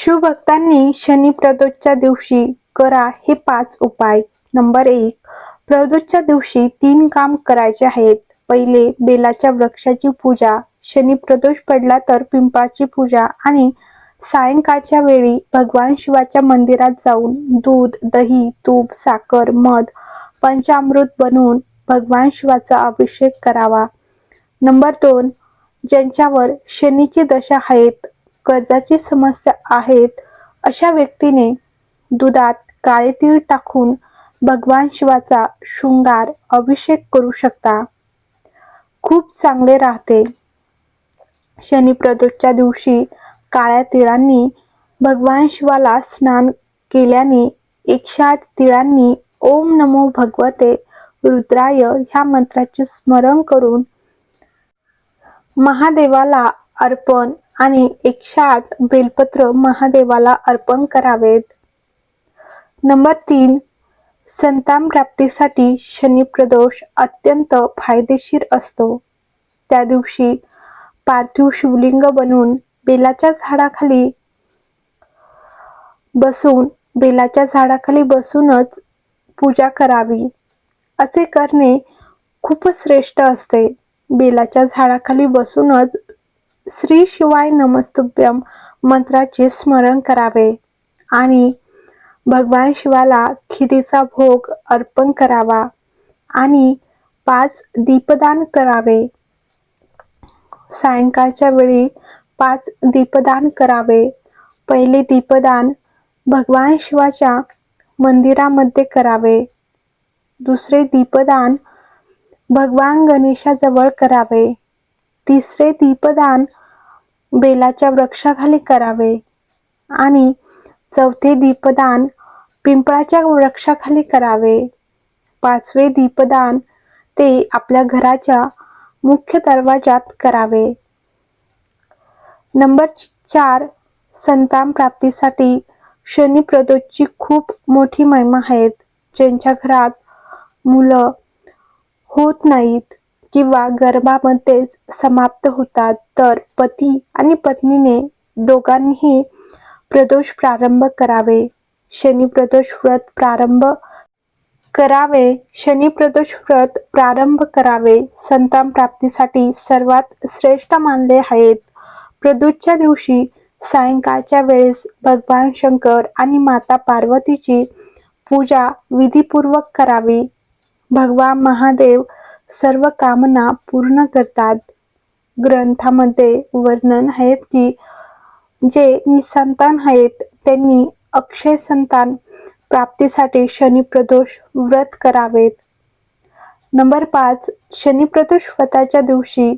शिवभक्तांनी शनी प्रदोषच्या दिवशी करा हे पाच उपाय. नंबर एक प्रदोषच्या दिवशी तीन काम करायचे आहेत. पहिले बेलाच्या वृक्षाची पूजा शनी प्रदोष पडला तर पिंपाची पूजा आणि सायंकाळच्या वेळी भगवान शिवाच्या मंदिरात जाऊन दूध दही तूप साखर मध पंचामृत बनवून भगवान शिवाचा अभिषेक करावा. नंबर दोन ज्यांच्यावर शनीची दशा आहेत कर्जाची समस्या आहेत अशा व्यक्तीने दुधात काळे तीळ टाकून भगवान शिवाचा शृंगार अभिषेक करू शकता. खूप चांगले राहते. शनी प्रदोषच्या दिवशी काळ्या तिळांनी भगवान शिवाला स्नान केल्याने एकशे आठ तिळांनी ओम नमो भगवते रुद्राय ह्या मंत्राचे स्मरण करून महादेवाला अर्पण आणि एकशे आठ बेलपत्र महादेवाला अर्पण करावेत. नंबर तीन संतान प्राप्तीसाठी शनी प्रदोष अत्यंत फायदेशीर असतो. त्या दिवशी पार्थिव शिवलिंग बनवून बेलाच्या झाडाखाली बसून बेलाच्या झाडाखाली बसूनच पूजा करावी. असे करणे खूपच श्रेष्ठ असते. बेलाच्या झाडाखाली बसूनच श्री शिवाय नमस्तुभ्यम मंत्राचे स्मरण करावे आणि भगवान शिवाला खिरीचा भोग अर्पण करावा आणि पाच दीपदान करावे. सायंकाळच्या वेळी पाच दीपदान करावे. पहिले दीपदान भगवान शिवाच्या मंदिरामध्ये करावे. दुसरे दीपदान भगवान गणेशाजवळ करावे. तिसरे दीपदान बेलाच्या वृक्षाखाली करावे. आणि चौथे दीपदान पिंपळाच्या वृक्षाखाली करावे. पाचवे दीपदान ते आपल्या घराच्या मुख्य दरवाजात करावे. नंबर चार संतान प्राप्तीसाठी शनी प्रदोषची खूप मोठी महिमा आहेत ज्यांच्या घरात मुलं होत नाहीत. किंवा गर्भामध्येच समाप्त होतात तर पती आणि पत्नीने दोघांनीही प्रदोष प्रारंभ करावे. शनी प्रदोष व्रत प्रारंभ करावे. शनी प्रदोष व्रत प्रारंभ करावे. संतान प्राप्तीसाठी सर्वात श्रेष्ठ मानले आहेत. प्रदोषच्या दिवशी सायंकाळच्या वेळेस भगवान शंकर आणि माता पार्वतीची पूजा विधीपूर्वक करावी. भगवान महादेव सर्व कामना पूर्ण करतात. ग्रंथामध्ये वर्णन आहेत की जे निसंतान आहेत त्यांनी अक्षय संतान प्राप्तीसाठी शनी प्रदोष व्रत करावेत. नंबर पाच शनी प्रदोष व्रताच्या दिवशी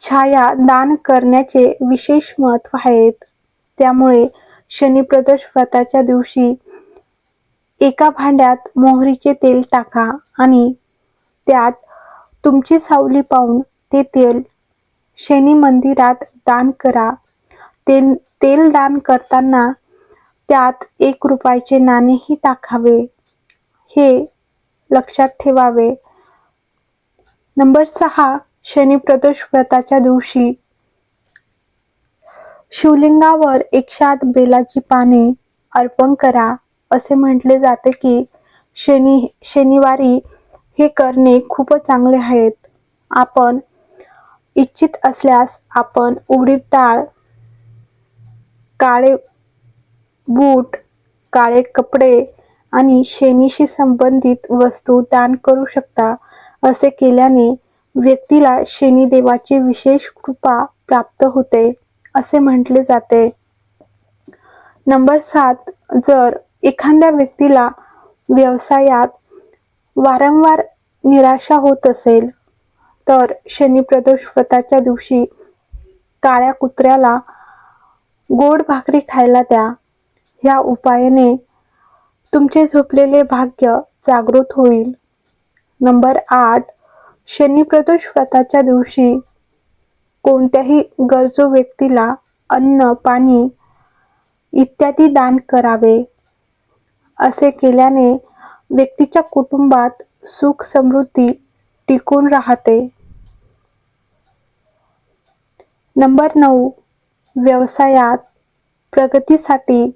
छाया दान करण्याचे विशेष महत्त्व आहेत. त्यामुळे शनी प्रदोष व्रताच्या दिवशी एका भांड्यात मोहरीचे तेल टाका आणि त्यात तुमची सावली पाहून ते तेल शनी मंदिरात दान करा. तेल तेल दान करताना त्यात एक रुपयाचे नाणेही टाकावे. हे लक्षात ठेवावे. नंबर सहा शनी प्रदोष व्रताच्या दिवशी शिवलिंगावर एकशे आठ बेलाची पाने अर्पण करा. असे म्हटले जाते की शनी शनिवारी हे करणे खूपच चांगले आहेत. आपण इच्छित असल्यास आपण उडीद डाळ काळे बूट काळे कपडे आणि शेनीशी संबंधित वस्तू दान करू शकता. असे केल्याने व्यक्तीला शनिदेवाची विशेष कृपा प्राप्त होते असे म्हटले जाते. नंबर सात जर एखाद्या व्यक्तीला व्यवसायात वारंवार निराशा होत असेल तर शनिप्रदोष व्रताच्या दिवशी काळ्या कुत्र्याला गोड भाकरी खायला द्या. ह्या उपायाने तुमचे झोपलेले भाग्य जागृत होईल. नंबर आठ शनिप्रदोष व्रताच्या दिवशी कोणत्याही गरजू व्यक्तीला अन्न पाणी इत्यादी दान करावे. असे केल्याने व्यक्तीच्या कुटुंबात सुख समृद्धी टिकून राहते. नंबर नऊ व्यवसायात प्रगतीसाठी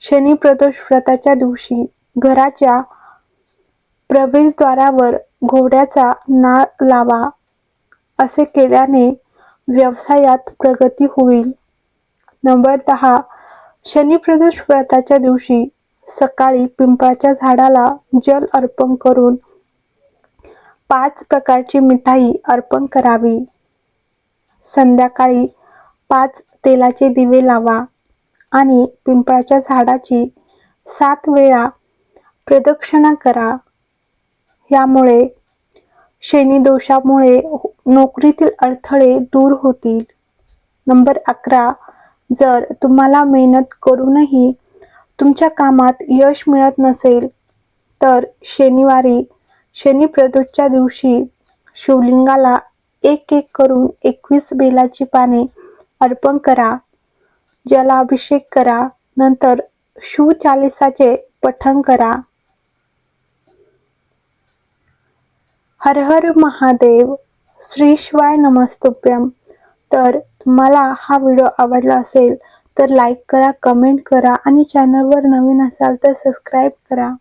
शनी प्रदोष व्रताच्या दिवशी घराच्या प्रवेशद्वारावर घोड्याचा नाळ लावा असे केल्याने व्यवसायात प्रगती होईल. नंबर दहा शनी प्रदोष व्रताच्या दिवशी सकाळी पिंपळाच्या झाडाला जल अर्पण करून पाच प्रकारची मिठाई अर्पण करावी. संध्याकाळी पाच तेलाचे दिवे लावा आणि पिंपळाच्या झाडाची सात वेळा प्रदक्षिणा करा. यामुळे शनी दोषामुळे नोकरीतील अडथळे दूर होतील. नंबर अकरा जर तुम्हाला मेहनत करूनही तुमच्या कामात यश मिळत नसेल तर शनिवारी शनी प्रदोषच्या दिवशी शिवलिंगाला एक एक करून एकवीस बेलाची पाने अर्पण करा. जलाभिषेक करा. नंतर शिवचालिसाचे पठण करा. हर हर महादेव श्री शिवाय नमस्तुभ्यम. तर तुम्हाला हा व्हिडिओ आवडला असेल तर लाईक करा कमेंट करा आणि चॅनलवर नवीन असाल तर सबस्क्राईब करा.